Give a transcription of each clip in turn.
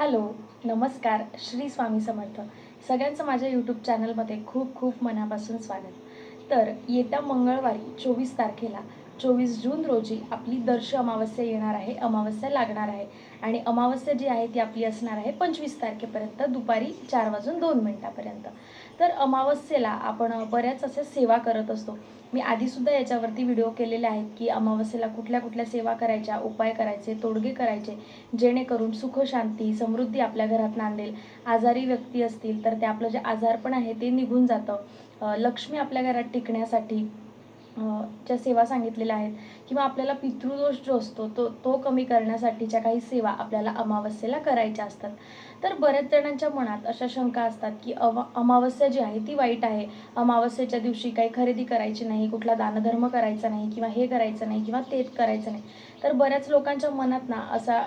Hello नमस्कार श्री स्वामी समर्थ. सगळ्यांचं माझ्या यूट्यूब चॅनलमध्ये खूप खूप मनापासून स्वागत. तर येत्या मंगळवारी चोवीस तारखेला चोवीस जून रोजी आपली दर्श अमावस्या येणार आहे अमावस्या लागणार आहे. आणि अमावस्या जी आहे ती आपली असणार आहे पंचवीस तारखेपर्यंत दुपारी चार वाजून दोन मिनटापर्यंत. तर अमावस्येला आपण बऱ्याच अशा सेवा करत असतो. मी आधीसुद्धा याच्यावरती व्हिडिओ केलेले आहेत की अमावस्येला कुठल्या कुठल्या सेवा करायच्या उपाय करायचे तोडगे करायचे जेणेकरून सुख शांती समृद्धी आपल्या घरात नांदेल. आजारी व्यक्ती असतील तर ते आपलं जे आजारपण आहे ते निघून जातं. लक्ष्मी आपल्या घरात टिकण्यासाठी च्या ज्या सेवा सांगितलेल्या आहेत किंवा आपल्याला पितृदोष जो असतो तो तो कमी करण्यासाठीच्या काही सेवा आपल्याला अमावस्येला करायच्या असतात. तर बऱ्याच जणांच्या मनात अशा शंका असतात की अमा अमावस्या जी आहे ती वाईट आहे. अमावस्येच्या दिवशी काही खरेदी करायची नाही कुठला दानधर्म करायचा नाही किंवा हे करायचं नाही किंवा ते करायचं नाही. तर बऱ्याच लोकांच्या मनात ना असा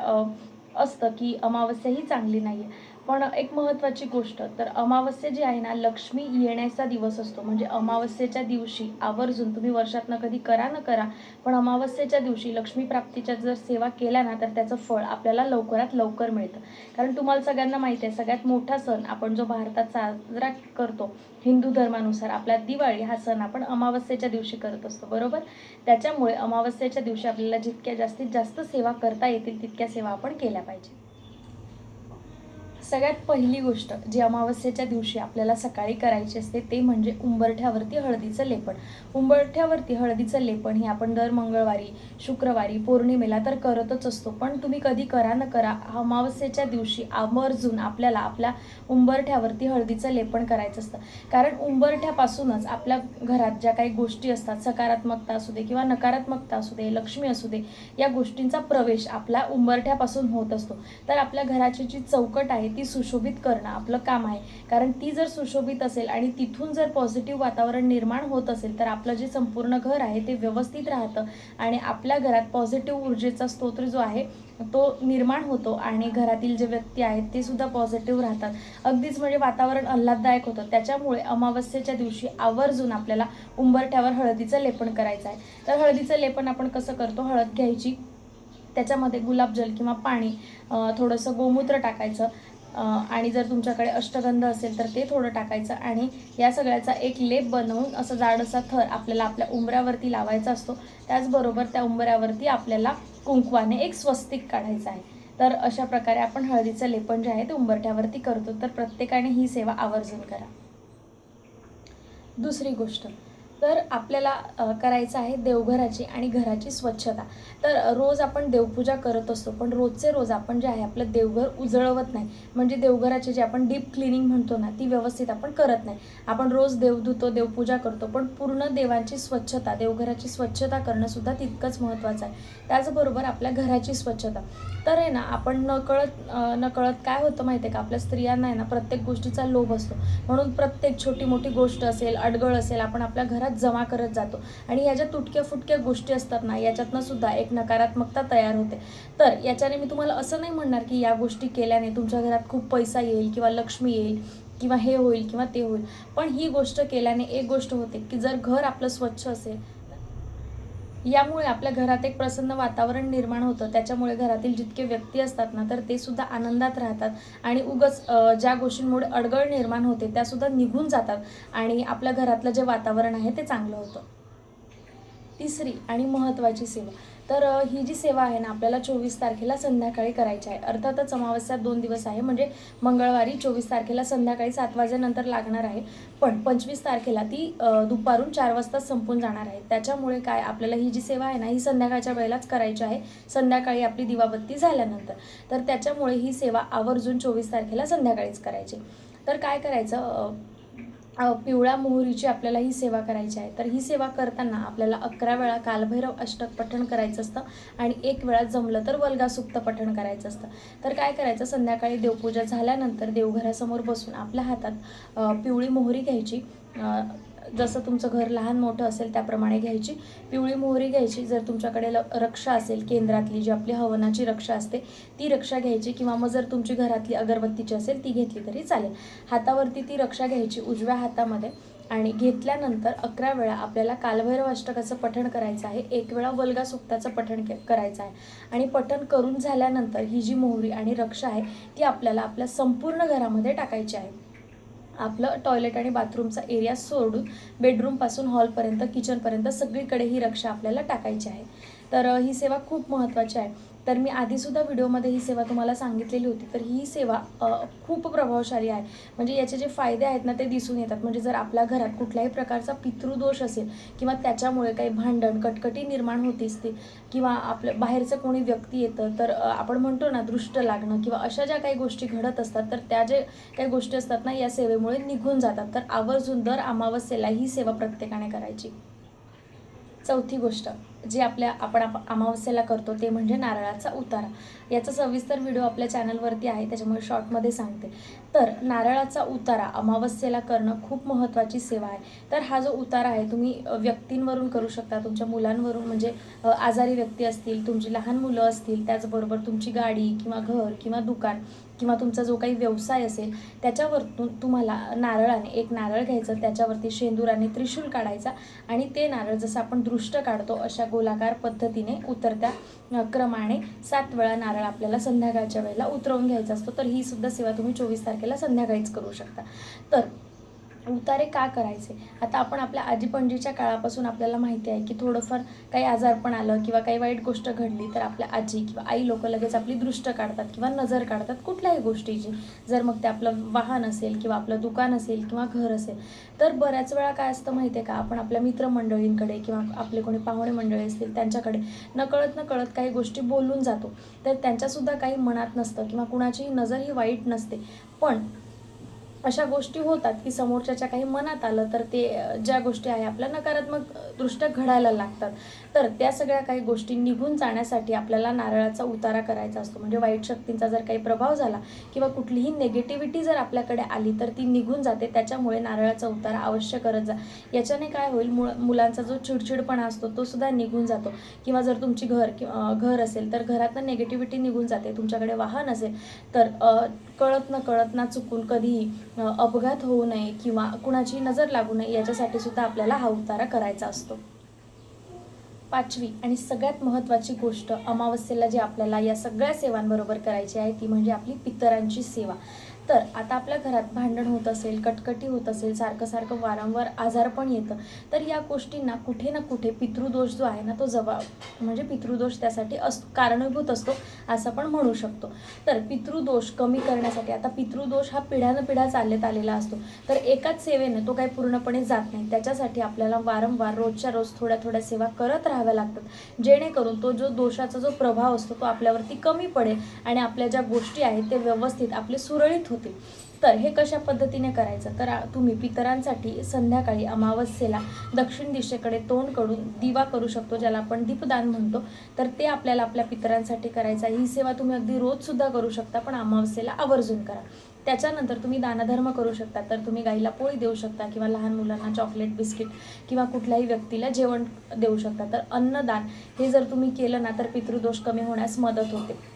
असतं की अमावस्या ही चांगली नाही आहे पण एक महत्त्वाची गोष्ट तर अमावस्या जी आहे ना लक्ष्मी येण्याचा दिवस असतो. म्हणजे अमावस्येच्या दिवशी आवर्जून तुम्ही वर्षातनं कधी करा न करा पण अमावस्येच्या दिवशी लक्ष्मी प्राप्तीच्या जर सेवा केल्या ना तर त्याचं फळ आपल्याला लवकरात लवकर मिळतं. कारण तुम्हाला सगळ्यांना माहिती आहे सगळ्यात मोठा सण आपण जो भारतात साजरा करतो हिंदू धर्मानुसार आपला दिवाळी हा सण आपण अमावस्येच्या दिवशी करत असतो. बरोबर? त्याच्यामुळे अमावस्येच्या दिवशी आपल्याला जितक्या जास्तीत जास्त सेवा करता येतील तितक्या सेवा आपण केल्या पाहिजे. सगळ्यात पहिली गोष्ट जी अमावस्येच्या दिवशी आपल्याला सकाळी करायची असते ते म्हणजे उंबरठ्यावरती हळदीचं लेपण. उंबरठ्यावरती हळदीचं लेपण हे आपण दर मंगळवारी शुक्रवारी पौर्णिमेला तर करतच असतो. पण तुम्ही कधी करा न करा अमावस्येच्या दिवशी आवर्जून आपल्याला आपल्या उंबरठ्यावरती हळदीचं लेपन करायचं असतं. कारण उंबरठ्यापासूनच आपल्या घरात ज्या काही गोष्टी असतात सकारात्मकता असू दे किंवा नकारात्मकता असू दे लक्ष्मी असू दे या गोष्टींचा प्रवेश आपल्या उंबरठ्यापासून होत असतो. तर आपल्या घराची जी चौकट आहे ती सुशोभित करणं आपलं काम आहे. कारण ती जर सुशोभित असेल आणि तिथून जर पॉझिटिव्ह वातावरण निर्माण होत असेल तर आपलं जे संपूर्ण घर आहे ते व्यवस्थित राहतं आणि आपल्या घरात पॉझिटिव्ह ऊर्जेचा स्तोत्र जो आहे तो निर्माण होतो आणि घरातील जे व्यक्ती आहेत ते सुद्धा पॉझिटिव्ह राहतात. अगदीच म्हणजे वातावरण आल्हाददायक होतं. त्याच्यामुळे अमावस्येच्या दिवशी आवर्जून आपल्याला उंबरठ्यावर हळदीचं लेपन करायचं आहे. तर हळदीचं लेपन आपण कसं करतो? हळद घ्यायची. त्याच्यामध्ये गुलाबजल किंवा पाणी थोडंसं गोमूत्र टाकायचं. आणि जर तुमच्याकडे अष्टगंध असेल तर ते थोडं टाकायचं आणि या सगळ्याचा एक लेप बनवून असं जाडसा थर आपल्याला आपल्या उंबऱ्यावरती लावायचा असतो. त्याचबरोबर त्या उंबऱ्यावरती आपल्याला कुंकवाने एक स्वस्तिक काढायचं आहे. तर अशा प्रकारे आपण हळदीचं लेपन जे आहे ते उंबरठ्यावरती करतो. तर प्रत्येकाने ही सेवा आवर्जून करा. दुसरी गोष्ट. तर आपल्याला करायचं आहे देवघराची आणि घराची स्वच्छता. तर रोज आपण देवपूजा करत असतो पण रोजचे रोज आपण जे आहे आपलं देवघर उजळवत नाही. म्हणजे देवघराची जी आपण डीप क्लिनिंग म्हणतो ना ती व्यवस्थित आपण करत नाही. आपण रोज देव धुतो देवपूजा करतो पण पूर्ण देवांची स्वच्छता देवघराची स्वच्छता करणंसुद्धा तितकंच महत्त्वाचं आहे. त्याचबरोबर आपल्या घराची स्वच्छता. तर आहे ना आपण नकळत नकळत काय होतं माहिती आहे का? आपल्या स्त्रियांना आहे ना प्रत्येक गोष्टीचा लोभ असतो. म्हणून प्रत्येक छोटी मोठी गोष्ट असेल अडगळ असेल आपण आपल्या घरात जमा करत जातो. आणि ह्या ज्या तुटक्या फुटक्या गोष्टी असतात ना याच्यातनं सुद्धा एक नकारात्मकता तयार होते. तर याच्याने मी तुम्हाला असं नाही म्हणणार की या गोष्टी केल्याने तुमच्या घरात खूप पैसा येईल किंवा लक्ष्मी येईल किंवा हे होईल किंवा ते होईल. पण ही गोष्ट केल्याने एक गोष्ट होते की जर घर आपलं स्वच्छ असेल यामुळे आपल्या घरात एक प्रसन्न वातावरण निर्माण होतं. त्याच्यामुळे घरातील जितके व्यक्ती असतात ना तर ते सुद्धा आनंदात राहतात आणि उगच ज्या गोष्टींमुळे अडगळ निर्माण होते त्यासुद्धा निघून जातात आणि आपल्या घरातलं जे वातावरण आहे ते चांगलं होतं. तिसरी आणि महत्त्वाची सेवा. तर ही जी सेवा आहे ना आपल्याला चोवीस तारखेला संध्याकाळी करायची आहे. अर्थातच अमावस्या दोन दिवस आहे म्हणजे मंगळवारी चोवीस तारखेला संध्याकाळी सात वाजेनंतर लागणार आहे. पण पंचवीस तारखेला ती दुपारून चार वाजता संपून जाणार आहे. त्याच्यामुळे काय आपल्याला ही जी सेवा आहे ना ही संध्याकाळच्या वेळेलाच करायची आहे. संध्याकाळी आपली दिवाबत्ती झाल्यानंतर. तर त्याच्यामुळे ही सेवा आवर्जून चोवीस तारखेला संध्याकाळीच करायची. तर काय करायचं पिवळ्या मोहरीची आपल्याला ही सेवा करायची आहे. तर ही सेवा करताना आपल्याला अकरा वेळा कालभैरव अष्टक पठण करायचं असतं आणि एक वेळा जमलं तर वल्गासुक्त पठण करायचं असतं. तर काय करायचं? संध्याकाळी देवपूजा झाल्यानंतर देवघरासमोर बसून आपल्या हातात पिवळी मोहरी घ्यायची. जसं तुमचं घर लहान मोठं असेल त्याप्रमाणे घ्यायची. पिवळी मोहरी घ्यायची जर तुमच्याकडे ल रक्षा असेल केंद्रातली जी आपली हवनाची रक्षा असते ती रक्षा घ्यायची किंवा मग जर तुमची घरातली अगरबत्तीची असेल ती घेतली तरी चालेल. हातावरती ती रक्षा घ्यायची उजव्या हातामध्ये आणि घेतल्यानंतर अकरा वेळा आपल्याला कालभैरव अष्टकाचं पठण करायचं आहे. एक वेळा वल्गा सुक्ताचं पठण के करायचं आहे. आणि पठण करून झाल्यानंतर ही जी मोहरी आणि रक्षा आहे ती आपल्याला आपल्या संपूर्ण घरामध्ये टाकायची आहे. आपलं टॉयलेट आणि बाथरूमचा एरिया सोडून बेडरूमपासून हॉलपर्यंत किचनपर्यंत सगळीकडे ही रक्षा आपल्याला टाकायची आहे. तर ही सेवा खूप महत्त्वाची आहे. तर मी आधीसुद्धा व्हिडिओमध्ये ही सेवा तुम्हाला सांगितलेली होती. तर ही सेवा खूप प्रभावशाली आहे. म्हणजे याचे जे फायदे आहेत ना ते दिसून येतात. म्हणजे जर आपल्या घरात कुठल्याही प्रकारचा पितृदोष असेल किंवा त्याच्यामुळे काही भांडण कटकटी निर्माण होत असतील किंवा आपलं बाहेरचं कोणी व्यक्ती येतं तर आपण म्हणतो ना दृष्ट लागणं किंवा अशा ज्या काही गोष्टी घडत असतात तर त्या जे काही गोष्टी असतात ना या सेवेमुळे निघून जातात. तर आवर्जून दर अमावस्येला ही सेवा प्रत्येकाने करायची. चौथी गोष्ट. जे आपल्या आपण आप अमावस्येला करतो ते म्हणजे नारळाचा उतारा. याचा सविस्तर व्हिडिओ आपल्या चॅनलवरती आहे त्याच्यामुळे शॉर्टमध्ये सांगते. तर नारळाचा उतारा अमावस्येला करणं खूप महत्त्वाची सेवा आहे. तर हा जो उतारा आहे तुम्ही व्यक्तींवरून करू शकता. तुमच्या मुलांवरून म्हणजे आजारी व्यक्ती असतील तुमची लहान मुलं असतील त्याचबरोबर तुमची गाडी किंवा घर किंवा दुकान किंवा तुमचा जो काही व्यवसाय असेल त्याच्यावरतून तुम्हाला नारळाने एक नारळ घ्यायचं त्याच्यावरती शेंदुराने त्रिशूल काढायचा आणि ते नारळ जसं आपण दृष्ट काढतो अशा गोलाकार पद्धतीने उतरत्या क्रमाने सात वेळा नारळ आपल्याला संध्याकाळच्या वेळेला उतरवून घ्यायचा असतो. तर ही सुद्धा सेवा तुम्ही चोवीस तारखेला संध्याकाळीच करू शकता. तर उतारे का करायचे? आता आपण आपल्या आजी पणजीच्या काळापासून आपल्याला माहिती आहे की थोडंफार काही आजारपण आलं किंवा काही वाईट गोष्ट घडली तर आपल्या आजी किंवा आई लोक लगेच आपली दृष्ट काढतात किंवा नजर काढतात कुठल्याही गोष्टीची. जर मग ते आपलं वाहन असेल किंवा आपलं दुकान असेल किंवा घर असेल तर बऱ्याच वेळा काय असतं माहिती आहे का? आपण आपल्या मित्रमंडळींकडे किंवा आपले कोणी पाहुणे मंडळी असतील त्यांच्याकडे नकळत नकळत काही गोष्टी बोलून जातो. तर त्यांच्यासुद्धा काही मनात नसतं किंवा कुणाचीही नजर ही वाईट नसते. पण अशा गोष्टी होतात की समोरच्याच्या काही मनात आलं तर ते ज्या गोष्टी आहे आपल्या नकारात्मक दृष्ट्या घडायला लागतात. तर त्या सगळ्या काही गोष्टी निघून जाण्यासाठी आपल्याला नारळाचा उतारा करायचा असतो. म्हणजे वाईट शक्तींचा जर काही प्रभाव झाला किंवा कुठलीही नेगेटिव्हिटी जर आपल्याकडे आली तर ती निघून जाते. त्याच्यामुळे नारळाचा उतारा अवश्य करत जा. याच्याने काय होईल मुळ मुलांचा जो चिडचिडपणा असतो तो सुद्धा निघून जातो. किंवा जर तुमची घर किंवा घर असेल तर घरातनं नेगेटिव्हिटी निघून जाते. तुमच्याकडे वाहन असेल तर कळत न कळत ना चुकून कधीही अपघात होऊ नये किंवा कुणाची नजर लागू नये याच्यासाठी सुद्धा आपल्याला हा उतारा करायचा असतो. पाचवी आणि सगळ्यात महत्त्वाची गोष्ट अमावस्येला जी आपल्याला या सगळ्या सेवांबरोबर करायची आहे ती म्हणजे आपली पितरांची सेवा. तर आता आपल्या घरात भांडण होत असेल कटकटी होत असेल सारखं सारखं वारंवार आजार पण येतं. तर या गोष्टींना कुठे ना कुठे पितृदोष जो आहे ना तो जबाब म्हणजे पितृदोष त्यासाठी अस कारणीभूत असतो असं आपण म्हणू शकतो. तर पितृदोष कमी करण्यासाठी आता पितृदोष हा पिढ्यानं पिढ्या चालत आलेला असतो. तर एकाच सेवेने तो काही पूर्णपणे जात नाही. त्याच्यासाठी आपल्याला वारंवार रोजच्या रोज थोड्या थोड्या सेवा करत राहाव्या लागतात. जेणेकरून तो जो दोषाचा जो प्रभाव असतो तो आपल्यावरती कमी पडेल आणि आपल्या ज्या गोष्टी आहेत ते व्यवस्थित आपले सुरळीत होते. तर हे कशा पद्धतीने करायचं? तर तुम्ही पितरांसाठी संध्याकाळी अमावस्येला दक्षिण दिशेकडे तोंड करून दिवा करू शकतो ज्याला आपण दीपदान म्हणतो. तर ते आपल्याला आपल्या पितरांसाठी करायचं आहे. ही सेवा तुम्ही अगदी रोजसुद्धा करू शकता पण अमावस्येला आवर्जून करा. त्याच्यानंतर तुम्ही दानधर्म करू शकता. तर तुम्ही गाईला पोळी देऊ शकता किंवा लहान मुलांना चॉकलेट बिस्किट किंवा कुठल्याही व्यक्तीला जेवण देऊ शकता. तर अन्नदान हे जर तुम्ही केलं ना तर पितृदोष कमी होण्यास मदत होते.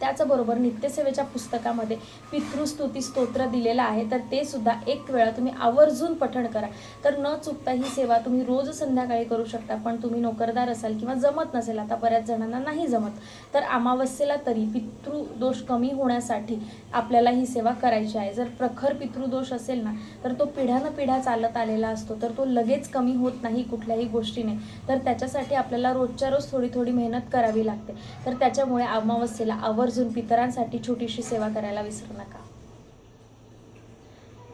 त्याचबरोबर नित्यसेवेच्या पुस्तकामध्ये पितृस्तुती स्तोत्र दिलेलं आहे तर ते सुद्धा एक वेळा तुम्ही आवर्जून पठण करा. तर न चुकता ही सेवा तुम्ही रोज संध्याकाळी करू शकता पण तुम्ही नोकरदार असाल किंवा जमत नसेल आता बऱ्याच जणांना नाही जमत तर अमावस्येला तरी पितृदोष कमी होण्यासाठी आपल्याला ही सेवा करायची आहे. जर प्रखर पितृदोष असेल ना तर तो पिढ्यानं पिढ्या चालत आलेला असतो तर तो लगेच कमी होत नाही कुठल्याही गोष्टीने. तर त्याच्यासाठी आपल्याला रोजच्या रोज थोडी थोडी मेहनत करावी लागते. तर त्याच्यामुळे अमावस्येला आवर्जून पितरांसाठी छोटीशी सेवा करायला विसरू नका.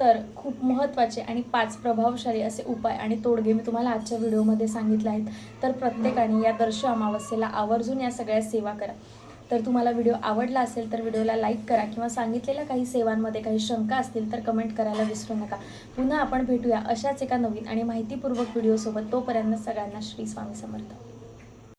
तर खूप महत्त्वाचे आणि पाच प्रभावशाली असे उपाय आणि तोडगे मी तुम्हाला आजच्या व्हिडिओमध्ये सांगितले आहेत. तर प्रत्येकाने या दर्श अमावस्येला आवर्जून या सगळ्या सेवा करा. तर तुम्हाला व्हिडिओ आवडला असेल तर व्हिडिओला लाईक करा किंवा सांगितलेल्या काही सेवांमध्ये काही शंका असतील तर कमेंट करायला विसरू नका. पुन्हा आपण भेटूया अशाच एका नवीन आणि माहितीपूर्वक व्हिडिओसोबत. तोपर्यंत सगळ्यांना श्री स्वामी समर्थ.